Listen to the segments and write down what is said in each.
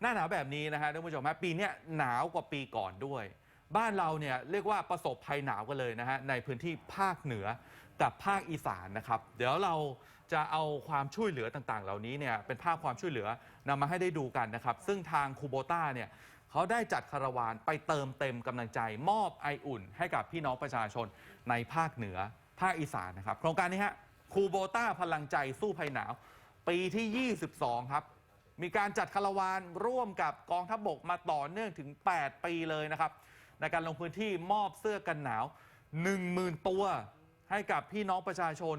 หน้าหนาวแบบนี้นะฮะท่านผู้ชมฮะปีนี้หนาวกว่าปีก่อนด้วย บ้านเราเนี่ยเรียกว่าประสบภัยหนาวกันเลยนะฮะในพื้นที่ภาคเหนือกับภาคอีสานนะครับ เดี๋ยวเราจะเอาความช่วยเหลือต่างๆ เหล่านี้เนี่ยเป็นภาพความช่วยเหลือนำมาให้ได้ดูกันนะครับ ซึ่งทางคูโบต้าเนี่ยเขาได้จัดคาราวานไปเติมเต็มกำลังใจ มอบไออุ่น ให้กับพี่น้องประชาชนในภาคเหนือภาคอีสานนะครับ โครงการนี้ฮะคูโบต้าพลังใจสู้ภัยหนาว ปีที่ 22 ครับ มีการจัดคารวานร่วมกับกองทัพบกมาต่อเนื่องถึง 8 ปีเลยนะครับ ในการลงพื้นที่มอบเสื้อกันหนาว 10,000 ตัว ให้กับพี่น้องประชาชน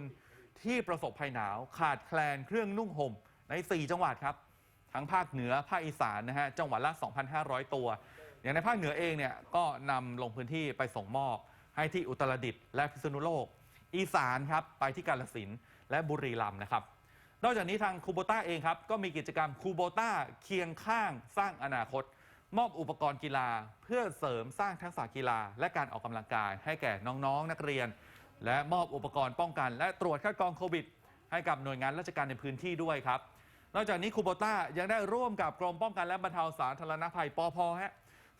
ที่ประสบภัยหนาว ขาดแคลนเครื่องนุ่งห่มใน 4 จังหวัดครับ ทั้งภาคเหนือภาคอีสานนะฮะจังหวัดละ 2,500 ตัว อย่างในภาคเหนือเองเนี่ยก็นำลงพื้นที่ไปส่งมอบให้ที่อุตรดิตถ์และพิษณุโลก อีสานครับไปที่กาฬสินและบุรีรัมย์นะครับ นอกจากนี้ทางคูโบต้าเองครับ ก็มีกิจกรรมคูโบต้าเคียงข้างสร้างอนาคต มอบอุปกรณ์กีฬา เพื่อเสริมสร้างทักษะกีฬา และการออกกำลังกาย ให้แก่น้องๆนักเรียน และมอบอุปกรณ์ป้องกัน และตรวจคัดกรองโควิด ให้กับหน่วยงานราชการในพื้นที่ด้วยครับ นอกจากนี้คูโบต้ายังได้ร่วมกับกรมป้องกันและบรรเทาสาธารณภัยปอพฮะ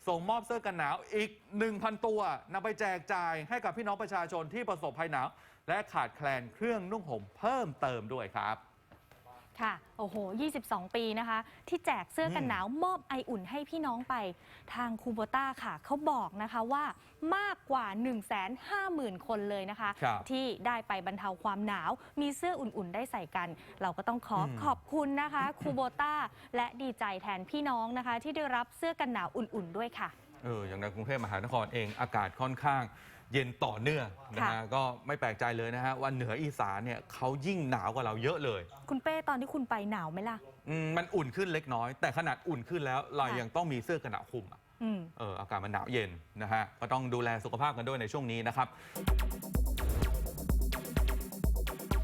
ส่งมอบเสื้อกันหนาวอีก 1,000 ตัวนำไปแจกจ่ายให้กับพี่น้องประชาชนที่ประสบภัยหนาว และขาดแคลนเครื่องนุ่งห่มเพิ่มเติมด้วยครับ ค่ะ โอ้โห 22 ปีนะคะ ที่แจกเสื้อกันหนาวมอบไออุ่นให้พี่น้องไป ทางคูโบต้าค่ะ เขาบอกนะคะว่ามากกว่า 1 5 0 0 0 0 คนเลยนะคะ ครับที่ได้ไปบรรเทาความหนาว มีเสื้ออุ่นๆ ได้ใส่กัน เราก็ต้องขออม ขอบคุณนะคะคูโบต้าและดีใจแทนพี่น้องนะคะ ที่ได้รับเสื้อกันหนาวอุ่นๆ ด้วยค่ะ เอออย่างในกรุงเทพมหานครเองอากาศค่อนข้างเย็นต่อเนื่องนะฮะค่ะก็ไม่แปลกใจเลยนะฮะว่าเหนืออีสานเนี่ยเขายิ่งหนาวกว่าเราเยอะเลย คุณเป้ตอนที่คุณไปหนาวไหมล่ะอืมมันอุ่นขึ้นเล็กน้อย แต่ขนาดอุ่นขึ้นแล้วเราค่ะยังต้องมีเสื้อกันหนาวคลุมอะอืมเอออากาศมันหนาวเย็นนะฮะก็ต้องดูแลสุขภาพกันด้วยในช่วงนี้นะครับ